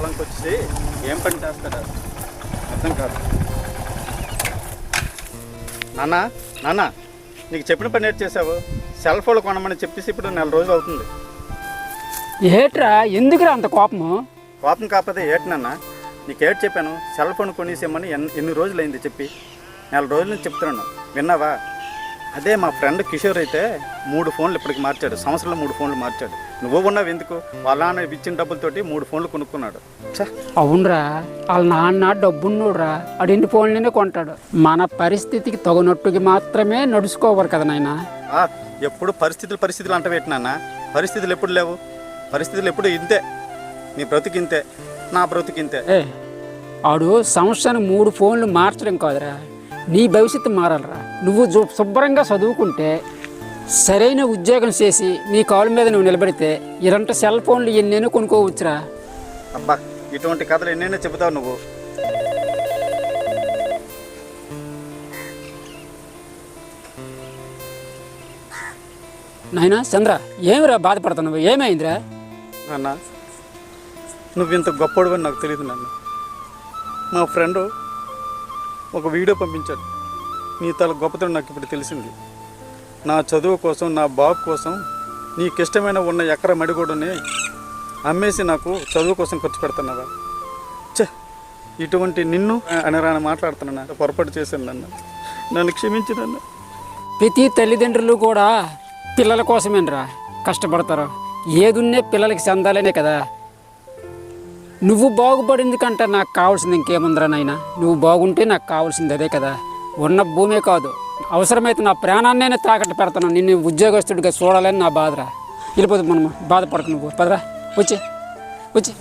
పొలంకి వచ్చి ఏం పని చేస్తాడా? అర్థం కాదు. నాన్న నాన్న నీకు చెప్పిన పని ఏం చేసావు? సెల్ ఫోన్ కొనమని చెప్పేసి ఇప్పుడు నెల రోజులు అవుతుంది. ఏట్రా ఎందుకురా అంత కోపము? కోపం కాకపోతే ఏటి నాన్న? నీకు ఏటి చెప్పాను? సెల్ ఫోన్ కొనేసేమని ఎన్ని ఎన్ని రోజులైంది చెప్పి? నెల రోజుల నుంచి చెప్తున్నాను. విన్నావా? అదే మా ఫ్రెండ్ కిషోర్ అయితే మూడు ఫోన్లు ఇప్పటికి మార్చాడు. సంవత్సరంలో మూడు ఫోన్లు మార్చాడు. నువ్వు ఉన్నావు ఎందుకు? వాళ్ళ నాన్న ఇచ్చిన డబ్బులతోటి మూడు ఫోన్లు కొనుక్కున్నాడు. అవునరా వాళ్ళ నాన్న డబ్బున్నోడురా ఎన్ని ఫోన్లనే కొంటాడు. మన పరిస్థితికి తగినట్టుకి మాత్రమే నడుచుకోవాలి కదా నాయన. ఎప్పుడు పరిస్థితులు పరిస్థితులు అంట నాన్న? పరిస్థితులు ఎప్పుడు లేవు? పరిస్థితులు ఎప్పుడు ఇంతే. నీ బ్రతుకు ఇంతే. నా బ్రతుకు ఇంతే. ఏ ఆడు సంవత్సరానికి మూడు ఫోన్లు మార్చడం కాదురా. నీ భవిష్యత్తు మారాలరా. నువ్వు శుభ్రంగా చదువుకుంటే సరైన ఉద్యోగం చేసి నీ కాళ్ళ మీద నువ్వు నిలబడితే ఇలాంటి సెల్ ఫోన్లు ఎన్నెన్నో కొనుక్కోవచ్చురా. అబ్బా ఇటువంటి కథలు ఎన్నైనా చెబుతావు నువ్వు. నాయనా చంద్ర ఏమిరా బాధపడుతున్నావు? ఏమైందిరా? నాన్న నువ్వు ఇంత గొప్పవాడివని నాకు తెలియదు నాన్న. మా ఫ్రెండు ఒక వీడియో పంపించాడు. నీ తల గొప్పతనం నాకు ఇప్పుడు తెలిసింది. నా చదువు కోసం నా బాబు కోసం నీకు ఇష్టమైన ఉన్న ఎకర మడిగూడని అమ్మేసి నాకు చదువు కోసం ఖర్చు పెడుతున్నావా? చే ఇటువంటి నిన్ను అనరాని మాట్లాడుతున్నాను పొరపాటు చేశాను నన్ను. నన్ను క్షమించు నన్ను. ప్రతి తల్లిదండ్రులు కూడా పిల్లల కోసమేనరా కష్టపడతారు. ఏదున్నే పిల్లలకి చెందాలనే కదా. నువ్వు బాగుపడింది కంటే నాకు కావాల్సింది ఇంకేముందిరా నాయన? నువ్వు బాగుంటే నాకు కావాల్సింది అదే కదా. ఉన్న భూమే కాదు. అవసరమైతే నా ప్రాణాన్నైనా తాకట్టు పెడతాను. నిన్ను ఉద్యోగస్తుడిగా చూడాలని నా బాధరా. వెళ్ళిపోతుంది మనం బాధపడకు నువ్వు. పదరా. వచ్చి. వచ్చి.